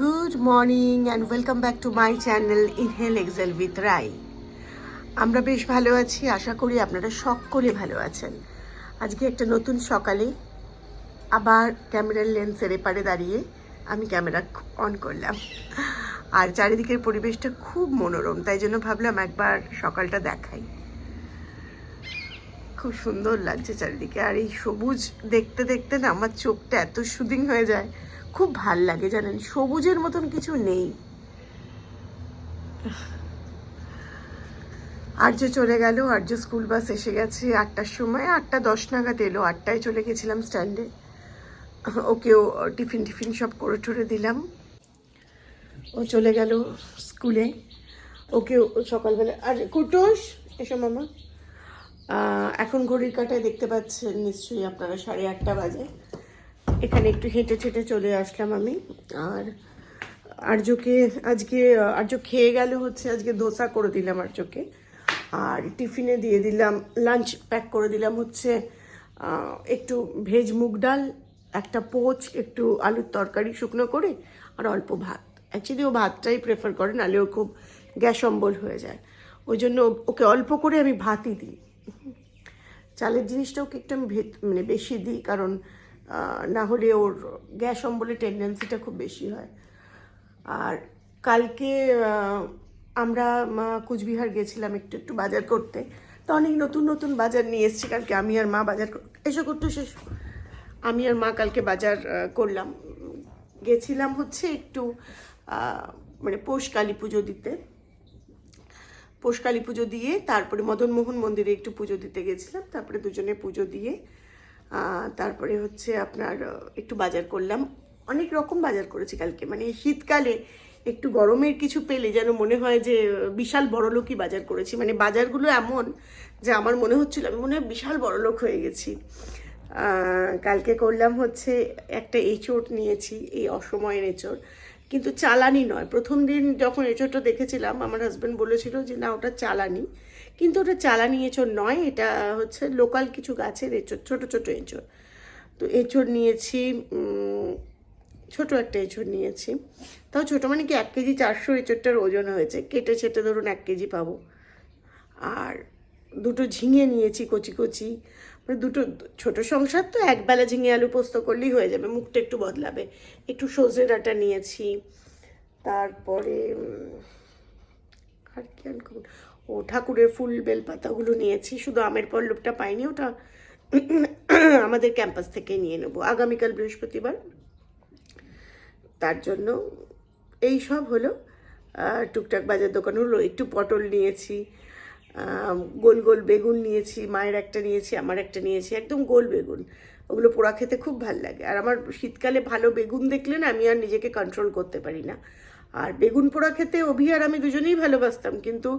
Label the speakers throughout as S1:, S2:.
S1: Good morning and welcome back to my channel inhale excel with Rai. আমরা বেশ ভালো আছি, আশা করি আপনারা সকলে ভালো আছেন। আজকে একটা নতুন সকালে আবার ক্যামেরার লেন্সের এপারে দাঁড়িয়ে আমি ক্যামেরা অন করলাম। আর চারিদিকের পরিবেশটা খুব মনোরম, তাই জন্য ভাবলাম একবার সকালটা দেখাই। খুব সুন্দর লাগছে চারিদিকে, আর এই সবুজ দেখতে দেখতে না আমার চোখটা এত সুদিং হয়ে যায়। খুব ভালো লাগে জানেন, সবুজের মতন কিছু নেই। আর্য চলে গেল, আর্য স্কুল বাস এসে গেছে আটটার সময়, আটটা দশ নাগাদ এলো, আটটায় চলে গেছিলাম স্ট্যান্ডে। ওকেও টিফিন টিফিন সব করে টরে দিলাম। ও চলে গেল স্কুলে। ওকে সকালবেলা, আর কুটোস এসো মামা। এখন ঘড়ির কাটায় দেখতে পাচ্ছেন নিশ্চয়ই আপনারা সাড়ে আটটা বাজে। এখানে একটু হেঁটে ছেটে চলে আসলাম আমি। আর আর্যকে আজকে, আর্য খেয়ে গেল হচ্ছে, আজকে ধোসা করে দিলাম আর্যকে। আর টিফিনে দিয়ে দিলাম লাঞ্চ প্যাক করে দিলাম হচ্ছে একটু ভেজ মুগ ডাল, একটা পোচ, একটু আলুর তরকারি শুকনো করে, আর অল্প ভাত। অ্যাকচুয়ালি ও ভাতটাই প্রেফার করে, নাহলে ও খুব গ্যাস অম্বল হয়ে যায়। ওই জন্য ওকে অল্প করে আমি ভাতই দিই। চালের জিনিসটা ওকে একটু আমি ভেত মানে বেশি দিই, কারণ না হলে ওর গ্যাস অম্বলের টেন্ডেন্সিটা খুব বেশি হয়। আর কালকে আমরা কুচবিহার গেছিলাম একটু একটু বাজার করতে। তো অনেক নতুন নতুন বাজার নিয়ে এসেছি। কালকে আমি আর মা বাজার এসো করতে শেষ আমি আর মা কালকে বাজার করলাম। গেছিলাম হচ্ছে একটু মানে পৌষ কালী পুজো দিতে। পৌষ কালী পুজো দিয়ে তারপরে মদনমোহন মন্দিরে একটু পুজো দিতে গেছিলাম। তারপরে দুজনে পুজো দিয়ে তারপরে হচ্ছে আপনার একটু বাজার করলাম। অনেক রকম বাজার করেছি কালকে। মানে শীতকালে একটু গরমের কিছু পেলে যেন মনে হয় যে, বিশাল বড়লোকই বাজার করেছি। মানে বাজারগুলো এমন যে, আমার মনে হচ্ছিল, আমি মনে হয় বিশাল বড়লোক হয়ে গেছি। কালকে করলাম হচ্ছে একটা এঁচোড় নিয়েছি, এই অসময়ের এঁচোড়। কিন্তু চালানি নয়। প্রথম দিন যখন এঁচোড়টা দেখেছিলাম, আমার হাজব্যান্ড বলেছিল যে, না, ওটা চালানি। কিন্তু ওটা চালানি এঁচোড় নয়, এটা হচ্ছে লোকাল কিছু গাছের এঁচোড়, ছোট ছোট এঁচোড়। তো এঁচোড় নিয়েছি ছোট একটা এঁচোড় নিয়েছি। তাও ছোট মানে কি এক কেজি চারশো এঁচোড়টার ওজন হয়েছে, কেটে ছেটে ধরুন এক কেজি পাবো। আর দুটো ঝিঙে নিয়েছি কচি কচি। মানে দুটো, ছোট সংসার তো একবেলা ঝিঙে আলু পোস্ত করলেই হয়ে যাবে, মুখটা একটু বদলাবে। একটু সজনে ডাঁটা নিয়েছি, তারপরে আর কি আনকো ও ঠাকুরের ফুল বেলপাতাগুলো নিয়েছি, শুধু আমের পর পল্লবটা পাইনি, ওটা আমাদের ক্যাম্পাস থেকে নিয়ে নেব। আগামীকাল বৃহস্পতিবার। তার জন্য এই সব হলো টুকটাক বাজার দোকান হলো, একটু পটল নিয়েছি গোল গোল বেগুন নিয়েছি, মায়ের একটা নিয়েছি, আমার একটা নিয়েছি, একদম গোল বেগুন। ওগুলো পোড়া খেতে খুব ভালো লাগে। আর আমার শীতকালে ভালো বেগুন দেখলে না আমি আর নিজেকে কন্ট্রোল করতে পারি না। আর বেগুন পোড়া খেতে অভি আর আমি দুজনেই ভালোবাসতাম, কিন্তু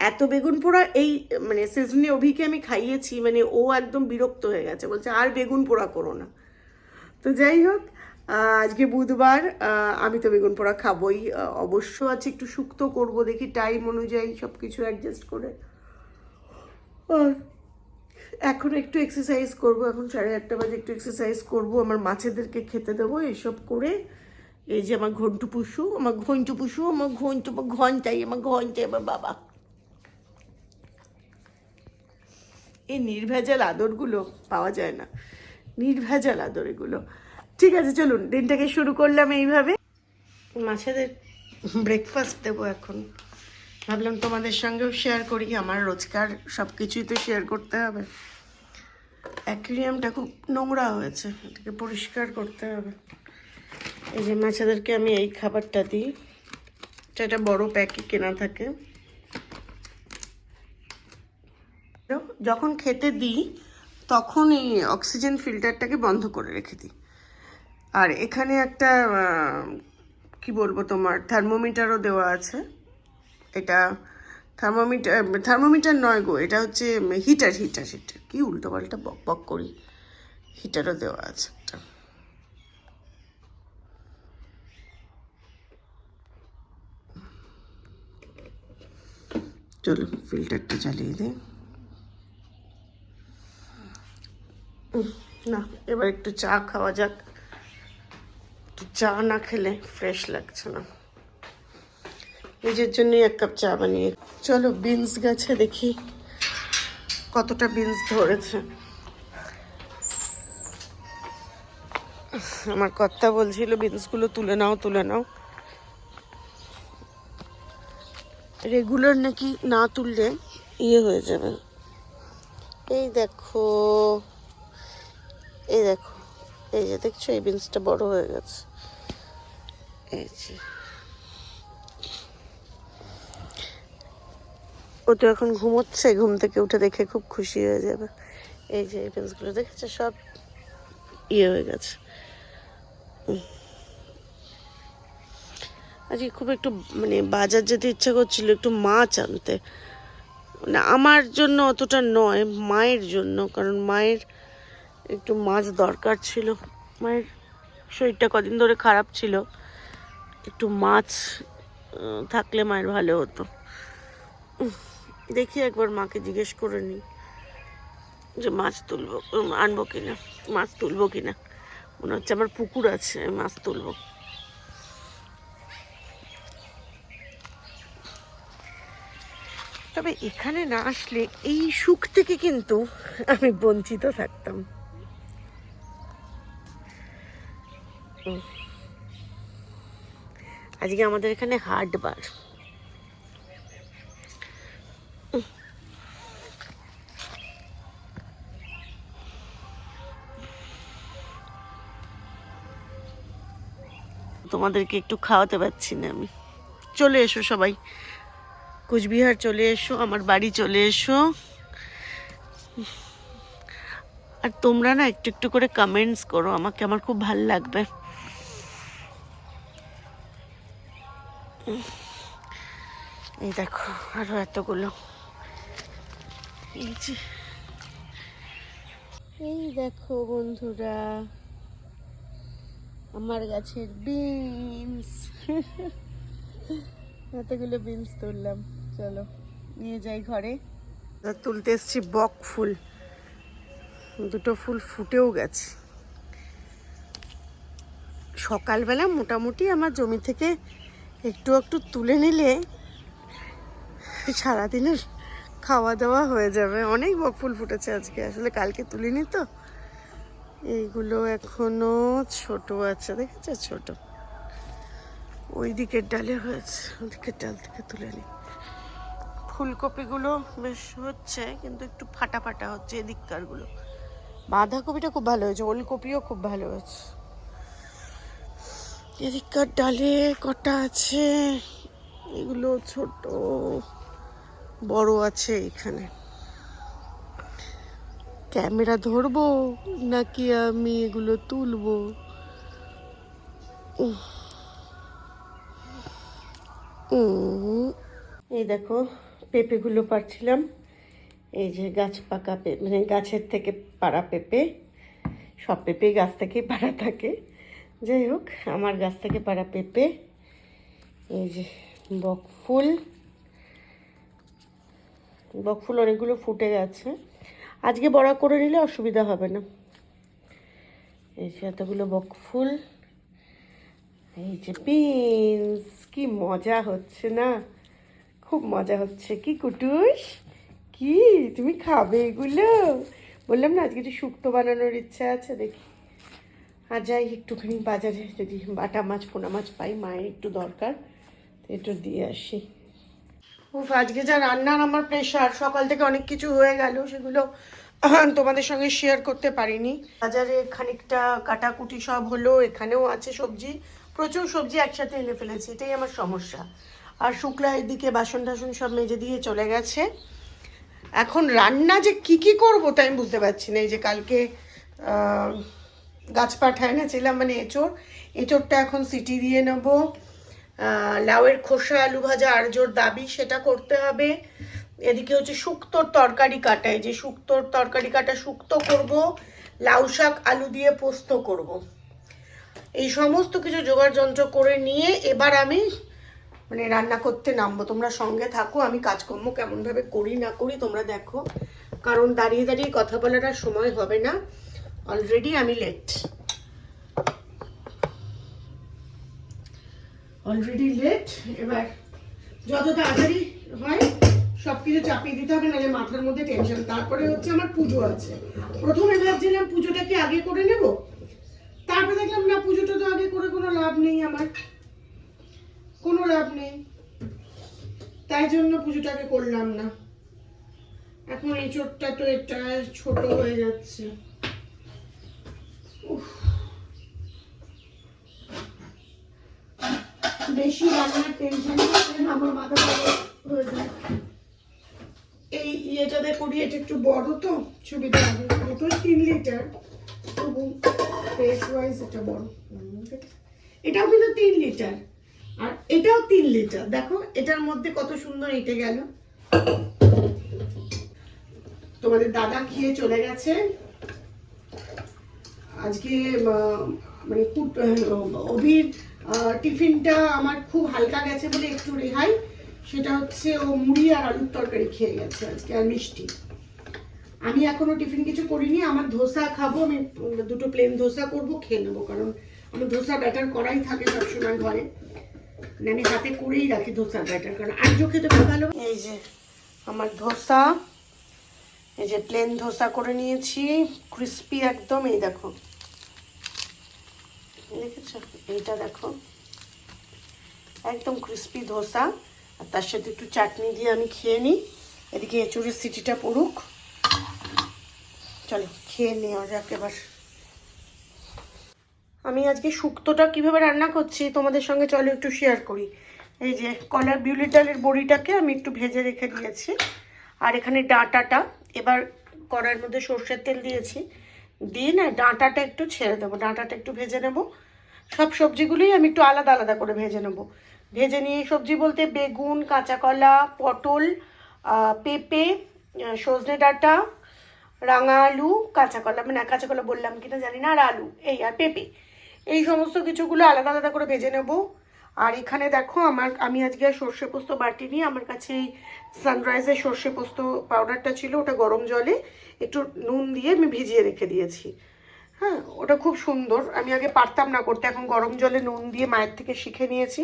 S1: এত বেগুন পোড়া এই মানে সিজনে অভিকে আমি খাইয়েছি মানে ও একদম বিরক্ত হয়ে গেছে। বলছে, আর বেগুন পোড়া করো না। তো যাই হোক আজকে বুধবার আমি তো বেগুন পোড়া খাবোই। অবশ্য আছে একটু শুক্তো করব, দেখি টাইম অনুযায়ী সব কিছু অ্যাডজাস্ট করে এখন একটু এক্সারসাইজ করব, এখন সাড়ে আটটা বাজে, একটু এক্সারসাইজ করব। আমার মাছেদেরকে খেতে দেবো, এসব করে। এই যে আমার ঘন্টু পুষু, আমার ঘন্টু পুষু, আমার ঘন্টু, ঘন্টাই, আমার ঘন্টাই, আমার বাবা। এই নির্ভেজাল আদরগুলো পাওয়া যায় না। নির্ভেজাল আদর এগুলো। ঠিক আছে, চলুন, দিনটাকে শুরু করলাম এইভাবে। মাছেদের ব্রেকফাস্ট দেবো এখন। ভাবলাম তোমাদের সঙ্গেও শেয়ার করি, আমার রোজকার সব কিছুই তো শেয়ার করতে হবে। অ্যাকুরিয়ামটা খুব নোংরা হয়েছে, এটাকে পরিষ্কার করতে হবে। এই যে মাছেদেরকে আমি এই খাবারটা দিই, এটা একটা বড় প্যাকে কেনা থাকে। যখন খেতে দিই, তখন এই অক্সিজেন ফিল্টারটাকে বন্ধ করে রেখে দিই। আর এখানে একটা কি বলব তোমার, থার্মোমিটারও দেওয়া আছে। এটা থার্মোমিটার থার্মোমিটার নয় গো, এটা হচ্ছে হিটার হিটার হিটার। কি উল্টো পাল্টা বক বক করি। হিটারও দেওয়া আছে একটা। চলো ফিল্টারটা চালিয়ে দিই। না, এবার একটু চা খাওয়া যাক। চা না খেলে ফ্রেশ লাগছে না। নিজের জন্যই এক কাপ চা বানিয়ে। চলো বিনস গাছে দেখি কতটা বিনস ধরেছে। আমার কর্তা বলছিল বিনসগুলো তুলে নাও তুলে নাও। রেগুলার নাকি না তুললে ইয়ে হয়ে যাবে। এই দেখো। এই দেখো, এই যে দেখছ, এই বিনসটা বড় হয়ে গেছে। এই যে। ও তো এখন ঘুমোচ্ছে, ঘুম থেকে উঠে দেখে খুব খুশি হয়ে যাবে। এই যে, এই বিনসগুলো দেখেছে? সব ইয়ে হয়ে গেছে। আজকে খুব একটু মানে বাজার যেতে ইচ্ছা করছিল, একটু মাছ আনতে। মানে আমার জন্য অতটা নয়, মায়ের জন্য, কারণ মায়ের একটু মাছ দরকার ছিল। মায়ের শরীরটা কদিন ধরে খারাপ ছিল। একটু মাছ থাকলে মায়ের ভালো হতো। দেখি একবার মাকে জিজ্ঞেস করে নিই যে মাছ তুলবো আনব কিনা, মাছ তুলবো কিনা। মনে হচ্ছে আমার পুকুর আছে, মাছ তুলবো। তবে এখানে না আসলে এই সুখ থেকে কিন্তু আমি বঞ্চিত থাকতাম। আজকে আমাদের এখানে হাট বার। তোমাদেরকে একটু খাওয়াতে পারছি না আমি। চলে এসো সবাই। কোচবিহার চলে এসো, আমার বাড়ি চলে এসো। আর তোমরা না একটু একটু করে কমেন্টস করো, আমাকে আমার খুব ভালো লাগবে। এই দেখো, আরও এতগুলো। এই যে। এই দেখো বন্ধুরা, আমার গাছের বিনস এতগুলো বিনস তুললাম। চলো, নিয়ে যাই ঘরে। তুলতে এসছি বক ফুল। দুটো ফুল ফুটেও গেছে। সকালবেলা মোটামুটি আমার জমি থেকে একটু একটু তুলে নিলে সারাদিনের খাওয়া দাওয়া হয়ে যাবে। অনেক বক ফুল ফুটেছে আজকে। আসলে কালকে তুলিনি তো। এইগুলো এখনও ছোট আছে। দেখেছে? ছোট। ওই দিকের ডালে হয়েছে। ওই দিকের ডাল থেকে তুলে নি। ফুলকপিগুলো বেশ হচ্ছে, কিন্তু একটু ফাটা ফাটা হচ্ছে এদিককারগুলো। বাঁধাকপিটা খুব ভালো হয়েছে। ওলকপিও খুব ভালো হয়েছে। এদিককার ডালে কটা আছে? এগুলো ছোট, বড় আছে এখানে। ক্যামেরা ধরবো নাকি আমি এগুলো তুলবো। এই দেখো, পেঁপেগুলো পারছিলাম এই যে গাছ পাকা মানে গাছের থেকে পাড়া পেঁপে। সব পেঁপে গাছ থেকেই পাড়া থাকে। যাই হোক, আমার গাছ থেকে পাড়া পেঁপে, এই যে বকফুল বকফুল অনেকগুলো ফুটে গেছে। আজকে বড়া করে নিলে অসুবিধা হবে না। এই যে এতগুলো বকফুল এই যে বিনস, কি মজা হচ্ছে না? খুব মজা হচ্ছে। কি কুটুস? কি? তুমি খাবে এগুলো? বললাম না, আজকে একটু শুক্তো বানানোর ইচ্ছা আছে, দেখি। আর যাই, একটুখানি বাজারে যদি বাটা মাছ, পোনা মাছ পাই, মায়ের একটু দরকার একটু দিয়ে আসি। উফ, আজকে যা রান্নার আমার প্রেশার সকাল থেকে অনেক কিছু হয়ে গেল, সেগুলো তোমাদের সঙ্গে শেয়ার করতে পারিনি। বাজারে খানিকটা কাটাকুটি সব হলো, এখানেও আছে সবজি, প্রচুর সবজি একসাথে এনে ফেলেছি, এটাই আমার সমস্যা। আর শুক্লা এদিকে বাসন টাসন সব মেজে দিয়ে চলে গেছে। এখন রান্না যে কি কি করব তাই আমি বুঝতে পারছি না, এই যে কালকে গাছ পাঠা এনেছিলাম মানে এঁচড়। এঁচড়টা এখন সিটি দিয়ে নেব। লাউয়ের খোসা, আলু ভাজা আর জোর দাবি, সেটা করতে হবে। এদিকে হচ্ছে শুক্তোর তরকারি কাটা এই যে শুক্তোর তরকারি কাটা শুক্তো করব, লাউ শাক, আলু দিয়ে পোস্ত করব। এই সমস্ত কিছু জোগাড় যন্ত্র করে নিয়ে এবার আমি মানে রান্না করতে নামবো। তোমরা সঙ্গে থাকো, আমি কাজকর্ম কেমনভাবে করি না করি তোমরা দেখো। কারণ দাঁড়িয়ে দাঁড়িয়ে কথা বলার সময় হবে না। অলরেডি আমি লেট অলরেডি লেট এবার যত তাড়াতাড়ি হয় সব কিছু চাপিয়ে দিতে হবে, নাহলে মাথার মধ্যে টেনশন তারপরে হচ্ছে আমার পুজো আছে। প্রথমে ভাবছিলাম পুজোটা কি আগে করে নেব? তারপরে দেখলাম না, পুজোটা তো আগে করে কোনো লাভ নেই আমার। কোনো লাভ নেই। তাই জন্য পুজোটাকে করলাম না। এখন এই চোটটা তো এটা ছোট হয়ে যাচ্ছে। বেশি রান্নার টেনশন আমার মাথা এই ইয়েটাতে করি এটা একটু বড় তো, সুবিধা হবে। এটা তিন লিটার তবু প্রেস ওয়াইজ এটা বড়। এটাও কিন্তু তিন লিটার আর এটাও তিন লিটার দেখো, এটার মধ্যে কত সুন্দর এঁটে গেল। তোমাদের দাদা খেয়ে চলে গেছে। আজকে মানে খুব অভির টিফিনটা আমার খুব হালকা গেছে বলে একটু রেহাই। সেটা হচ্ছে ও মুড়ি আর আলুর তরকারি খেয়ে গেছে আজকে, আর মিষ্টি। আমি এখনও টিফিন কিছু করিনি, আমার ধোসা খাব, আমি দুটো প্লেন ধোসা করব, খেয়ে নেব, কারণ আমার ধোসা ব্যাটার করাই থাকে সবসময় ঘরে। মানে আমি হাতে করেই রাখি ধোসার ব্যাটার কারণ আজও খেতে খুব ভালো এই যে, আমার ধোসা, এই যে প্লেন ধোসা করে নিয়েছি ক্রিস্পি একদম, এই দেখো। দেখেছ এইটা দেখো। একদম ক্রিস্পি ধোসা। আর তার সাথে একটু চাটনি দিয়ে আমি খেয়ে নিই। এদিকে এঁচুড়ের সিটিটা পড়ুক। চলো, খেয়ে নেওয়া যাক এবার আমি আজকে শুক্তোটা কীভাবে রান্না করছি তোমাদের সঙ্গে চলো একটু শেয়ার করি। এই যে কলার বিউলির ডালের বড়িটাকে আমি একটু ভেজে রেখে দিয়েছি। আর এখানে ডাঁটাটা, এবার কড়ার মধ্যে সর্ষের তেল দিয়েছি। দিয়ে না ডাঁটাটা একটু ছেড়ে দেবো। ডাঁটাটা একটু ভেজে নেব। সব সবজিগুলোই আমি একটু আলাদা আলাদা করে ভেজে নেব। ভেজে নিয়ে সবজি বলতে বেগুন, কাঁচা কলা, পটল পেঁপে সজনে ডাঁটা, রাঙা আলু, কাঁচা কলা মানে কাঁচা কলা বললাম কিনা জানি না, আর আলু, এই আর পেঁপে। এই সমস্ত কিছুগুলো আলাদা আলাদা করে ভেজে নেব। আর এখানে দেখো আমার, আমি আজকে আর সর্ষে পোস্ত বাটি বাটিনি আমার কাছে এই সানরাইজের সর্ষে পোস্ত পাউডারটা ছিল, ওটা গরম জলে একটু নুন দিয়ে আমি ভিজিয়ে রেখে দিয়েছি। হ্যাঁ ওটা খুব সুন্দর। আমি আগে পারতাম না করতে, এখন গরম জলে নুন দিয়ে মায়ের থেকে শিখে নিয়েছি।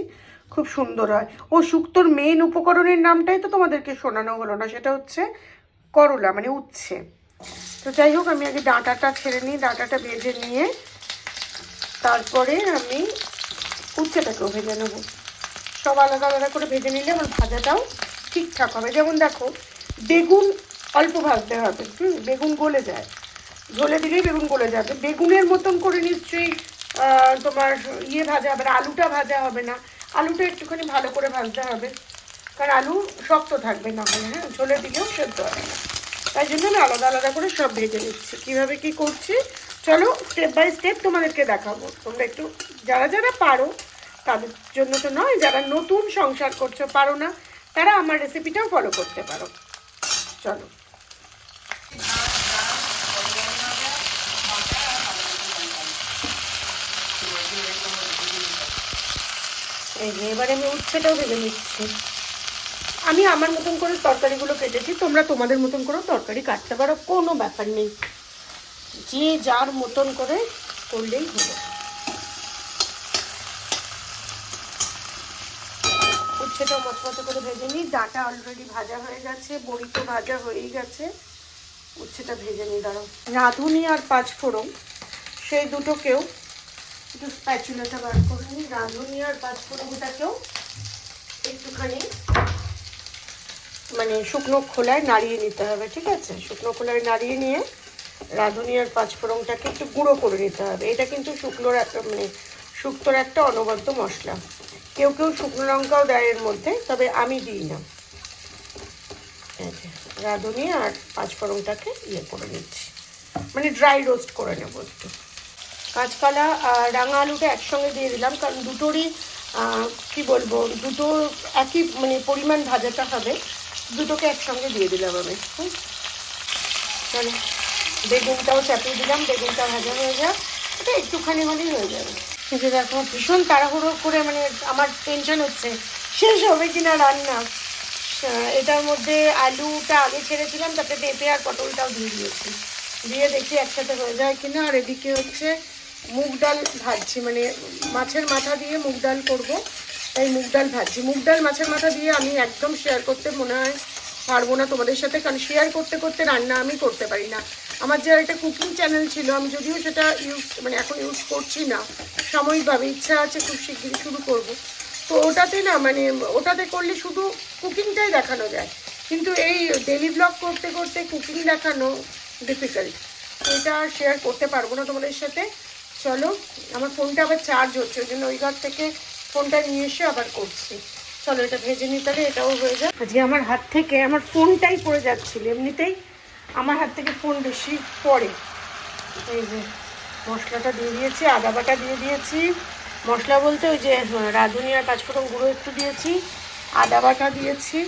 S1: খুব সুন্দর হয়। ও শুক্তোর মেন উপকরণের নামটাই তো তোমাদেরকে শোনানো হলো না, সেটা হচ্ছে করলা মানে উচ্ছে। তো যাই হোক, আমি আগে ডাঁটাটা ছেড়ে নিই, ডাঁটাটা ভেজে নিয়ে তারপরে আমি উচ্ছেটাকেও ভেজে নেব। সব আলাদা আলাদা করে ভেজে নিলে আমার ভাজাটাও ঠিকঠাক হবে। যেমন দেখো, বেগুন অল্প ভাজতে হবে, হুম, বেগুন গলে যায়। ঝোলে দিলেই বেগুন গলে যাবে। বেগুনের মতন করে নিশ্চয়ই তোমার ইয়ে ভাজা হবে না, আলুটা ভাজা হবে না। আলুটা একটুখানি ভালো করে ভাজতে হবে। কারণ আলু শক্ত থাকবে না হলে হ্যাঁ? ঝোলে দিলেও সেদ্ধ হবে না। তাই জন্য আমি আলাদা আলাদা করে সব ভেজে নিচ্ছি। কীভাবে কি করছি? চলো স্টেপ বাই স্টেপ তোমাদেরকে দেখাবো। তোমরা একটু, যারা যারা পারো, তাদের জন্য তো নয়, যারা নতুন সংসার করছ, পারো না, তারা আমার রেসিপিটাও ফলো করতে পারো। চলো। এবারে আমি উচ্ছেটাও ভেজে নিচ্ছি। আমি আমার মতন করে তরকারিগুলো কেটেছি, তোমরা তোমাদের মতন করে তরকারি কাটতে পারো, কোনো ব্যাপার নেই। যে যার মতন করে করলেই হলো। উচ্ছেটা মচমচে করে ভেজে নিই। ডাটা অলরেডি ভাজা হয়ে গেছে, বড়ি তো ভাজা হয়েই গেছে। উচ্ছেটা ভেজে নিই, দাঁড়াও। রাঁধুনি আর পাঁচফোড়ন, সেই দুটোকেও একটু স্প্যাচুলাটা বার করে নিই, রাঁধুনি আর পাঁচফোড়নটাকেও একটুখানি মানে শুকনো খোলায় নাড়িয়ে নিতে হবে, ঠিক আছে? শুকনো খোলায় নাড়িয়ে নিয়ে রাঁধুনি আর পাঁচফোড়নটাকে একটু গুঁড়ো করে নিতে হবে। এটা কিন্তু শুকনোর একটা মানে শুক্তোর একটা অনবদ্য মশলা। কেউ কেউ শুকনো লঙ্কাও দেয় এর মধ্যে, তবে আমি দিই না। রাঁধুনি আর পাঁচফোড়নটাকে ইয়ে করে নিচ্ছি। মানে ড্রাই রোস্ট করে নেব একটু। কাঁচকলা আর রাঙা আলুটা একসঙ্গে দিয়ে দিলাম, কারণ দুটোরই কি বলব, দুটো একই মানে পরিমাণ ভাজাটা হবে, দুটোকে একসঙ্গে দিয়ে দিলাম আমি। চলো, বেগুনটাও চাপিয়ে দিলাম, বেগুনটা ভাজা হয়ে যাক। এটা একটুখানি হলেই হয়ে যাবে। যে দেখো, ভীষণ তাড়াহুড়ো করে মানে আমার টেনশন হচ্ছে, শেষ হবে কিনা রান্না? এটার মধ্যে আলুটা আগে ছেড়েছিলাম তাতে পেঁপে আর পটলটাও দিয়ে দিয়েছি। দিয়ে দেখি একসাথে হয়ে যায় কিনা, আর এদিকে হচ্ছে মুগ ডাল ভাজছি মানে মাছের মাথা দিয়ে মুগ ডাল করব। তাই মুগ ডাল ভাজছি। মুগ ডাল মাছের মাথা দিয়ে আমি একদম শেয়ার করতে মনে হয় পারব না তোমাদের সাথে, কারণ শেয়ার করতে করতে রান্না আমি করতে পারি না। আমার যে একটা কুকিং চ্যানেল ছিল, আমি যদিও সেটা ইউজ মানে এখন ইউজ করছি না। সাময়িকভাবে ইচ্ছা আছে খুব শিগগিরই শুরু করব। তো ওটাতে না মানে ওটাতে করলে শুধু কুকিংটাই দেখানো যায়। কিন্তু এই ডেলি ব্লগ করতে করতে কুকিং দেখানো ডিফিকাল্ট এটা শেয়ার করতে পারব না তোমাদের সাথে। চলো আমার ফোনটা আবার চার্জ হচ্ছে ওই জন্য ওই ঘর থেকে ফোনটা নিয়ে এসে আবার করছি। চলো এটা ভেজে নিতে হবে এটাও হয়ে যায় আজকে আমার হাত থেকে আমার ফোনটাই পড়ে যাচ্ছিল এমনিতেই আমার হাত থেকে ফোন বেশি পড়ে। এই যে মশলাটা দিয়ে দিয়েছি আদা বাটা দিয়ে দিয়েছি। মশলা বলতে ওই যে হ্যাঁ, রাঁধুনি আর পাঁচফোড়ন গুঁড়ো একটু দিয়েছি আদা বাটা দিয়েছি।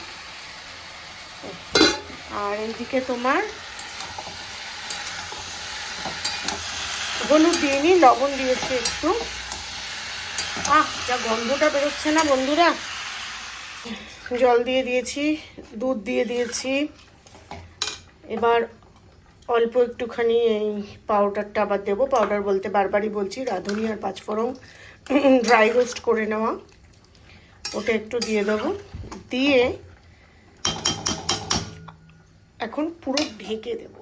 S1: আর এইদিকে তোমার হলুদ দিইনি লবণ দিয়েছি একটু। আহ, যা গন্ধটা বেরোচ্ছে না বন্ধুরা। জল দিয়ে দিয়েছি, দুধ দিয়ে দিয়েছি। এবার অল্প একটুখানি এই পাউডারটা আবার দেবো। পাউডার বলতে বারবারই বলছি, রাঁধুনি আর পাঁচফোড়ন ড্রাই রোস্ট করে নেওয়া। ওটা একটু দিয়ে দেবো। দিয়ে এখন পুরো ঢেকে দেবো।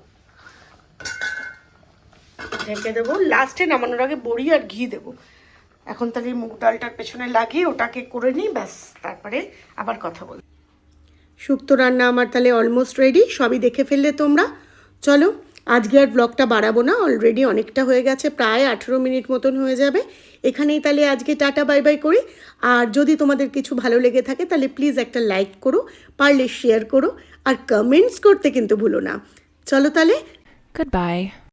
S1: ঢেকে দেবো। লাস্টে নামানোর আগে বড়ি আর ঘি দেবো। এখন তাহলে মুগ ডালটার পেছনে লাগিয়ে ওটাকে করে নিই ব্যাস তারপরে আবার কথা বল শুক্তো রান্না আমার তাহলে অলমোস্ট রেডি সবই দেখে ফেললে তোমরা। চলো আজকে আর ব্লগটা বাড়াবো না অলরেডি অনেকটা হয়ে গেছে প্রায় আঠেরো মিনিট মতন হয়ে যাবে। এখানেই তাহলে আজকে টাটা বাই বাই করি। আর যদি তোমাদের কিছু ভালো লেগে থাকে তাহলে প্লিজ একটা লাইক করো পারলে শেয়ার করো আর কমেন্টস করতে কিন্তু ভুলো না। চলো তাহলে।
S2: Goodbye.